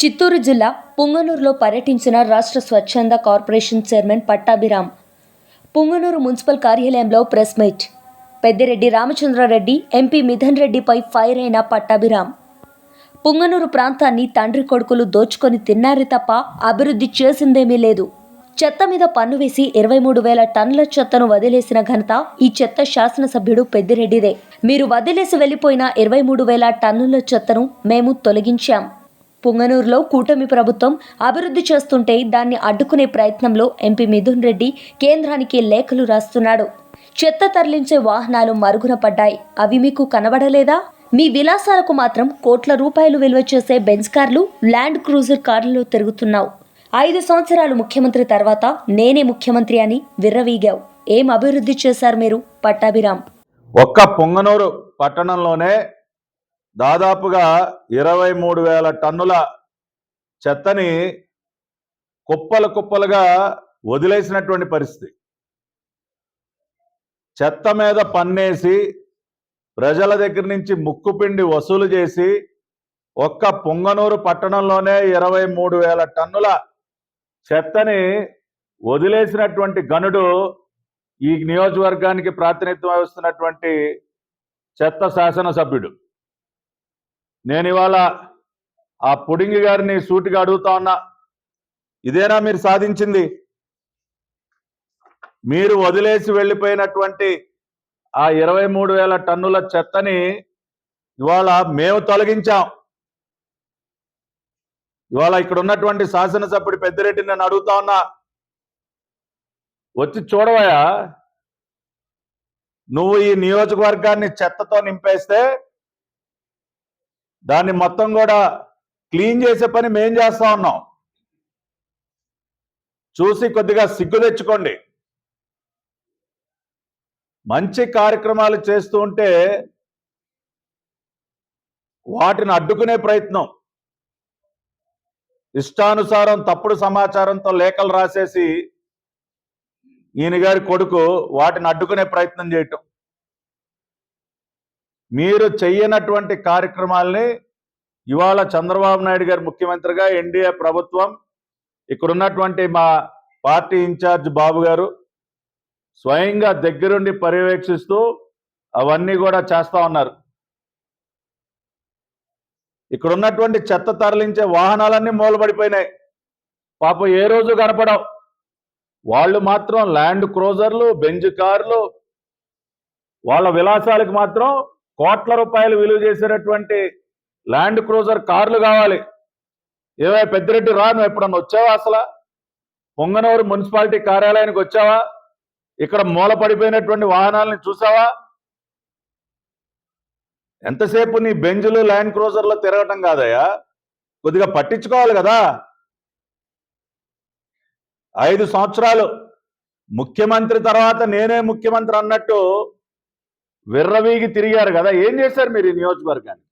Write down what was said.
చిత్తూరు జిల్లా పుంగనూరులో పర్యటించిన రాష్ట్ర స్వచ్ఛంద corporation chairman Pattabhiram. Punganur municipal కార్యాలయంలో press meet. Peddireddy Ramachandra Reddy MP Mithun రెడ్డిపై ఫైర్ అయిన పట్టాభిరామ్. పుంగనూరు ప్రాంతాన్ని తండ్రి కొడుకులు దోచుకొని తిన్నారే తప్ప అభివృద్ధి చేసిందేమీ లేదు. చెత్త మీద పన్ను వేసి ఇరవై మూడు వేల టన్నుల చెత్తను వదిలేసిన ఘనత ఈ చెత్త శాసనసభ్యుడు పెద్దిరెడ్డిదే. మీరు వదిలేసి వెళ్ళిపోయిన ఇరవై మూడు వేల టన్నుల చెత్తను మేము తొలగించాం. పుంగనూరులో కూటమి ప్రభుత్వం అభివృద్ధి చేస్తుంటే దాన్ని అడ్డుకునే ప్రయత్నంలో ఎంపీ మిథున్ రెడ్డి కేంద్రానికి లేఖలు రాస్తున్నాడు. చెత్త తరలించే వాహనాలు మరుగున పడ్డాయి. అవి మీకు కనబడలేదా? మీ విలాసాలకు మాత్రం కోట్ల రూపాయలు విలువ చేసే బెంజ్ కార్లు ల్యాండ్ క్రూజర్ కార్లలో తిరుగుతున్నావు. ఐదు సంవత్సరాలు ముఖ్యమంత్రి తర్వాత నేనే ముఖ్యమంత్రి అని విర్రవీగావు. ఏం అభివృద్ధి చేశారు మీరు పట్టాభిరామ్? ఒక్క పొంగనూరు పట్టణంలోనే దాదాపుగా ఇరవై మూడు వేల టన్నుల చెత్తని కుప్పలు కుప్పలుగా వదిలేసినటువంటి పరిస్థితి. చెత్త మీద పన్నేసి ప్రజల దగ్గర నుంచి ముక్కుపిండి వసూలు చేసి ఒక్క పొంగనూరు పట్టణంలోనే ఇరవై మూడు వేల టన్నుల చెత్తని వదిలేసినటువంటి గనుడు ఈ నియోజకవర్గానికి ప్రాతినిధ్యం వహిస్తున్నటువంటి చెత్త శాసనసభ్యుడు. నేను ఇవాళ ఆ పుడింగి గారిని సూటిగా అడుగుతా ఉన్నా. ఇదేనా మీరు సాధించింది? మీరు వదిలేసి వెళ్ళిపోయినటువంటి ఆ ఇరవై మూడు వేల టన్నుల చెత్తని ఇవాళ మేము తొలగించాం. ఇవాళ ఇక్కడ ఉన్నటువంటి శాసనసభ్యుడు పెద్దిరెడ్డి నేను అడుగుతా ఉన్నా. వచ్చి చూడవయా నువ్వు ఈ నియోజకవర్గాన్ని చెత్తతో నింపేస్తే దాన్ని మొత్తం కూడా క్లీన్ చేసే పని మేం చేస్తా ఉన్నాం. చూసి కొద్దిగా సిగ్గు తెచ్చుకోండి. మంచి కార్యక్రమాలు చేస్తూ ఉంటే వాటిని అడ్డుకునే ప్రయత్నం. ఇష్టానుసారం తప్పుడు సమాచారంతో లేఖలు రాసేసి ఈయన గారి కొడుకు వాటిని అడ్డుకునే ప్రయత్నం చేయటం. మీరు చెయ్యనటువంటి కార్యక్రమాల్ని ఇవాళ చంద్రబాబు నాయుడు గారు ముఖ్యమంత్రిగా ఎన్డీఏ ప్రభుత్వం ఇక్కడ ఉన్నటువంటి మా పార్టీ ఇన్ఛార్జ్ బాబు గారు స్వయంగా దగ్గరుండి పర్యవేక్షిస్తూ అవన్నీ కూడా చేస్తా ఉన్నారు. ఇక్కడ ఉన్నటువంటి చెత్త తరలించే వాహనాలన్నీ మూలబడిపోయినాయి. పాపం ఏ రోజు కనపడవు. వాళ్ళు మాత్రం ల్యాండ్ క్రోజర్లు బెంజ్ కార్లు వాళ్ళ విలాసాలకు మాత్రం కోట్ల రూపాయలు విలువ చేసేటటువంటి ల్యాండ్ క్రూజర్ కార్లు కావాలి. ఏవై పెద్దిరెడ్డి రా నువ్వు ఎప్పుడన్నా వచ్చావా అసలు? పొంగనూరు మున్సిపాలిటీ కార్యాలయానికి వచ్చావా? ఇక్కడ మూల పడిపోయినటువంటి వాహనాలని చూసావా? ఎంతసేపు నీ బెంజులు ల్యాండ్ క్రూజర్లో తిరగటం కాదయ్యా? కొద్దిగా పట్టించుకోవాలి కదా. ఐదు సంవత్సరాలు ముఖ్యమంత్రి తర్వాత నేనే ముఖ్యమంత్రి అన్నట్టు విర్రవీగి తిరిగారు కదా. ఏం చేశారు మీరు ఈ నియోజకవర్గాన్ని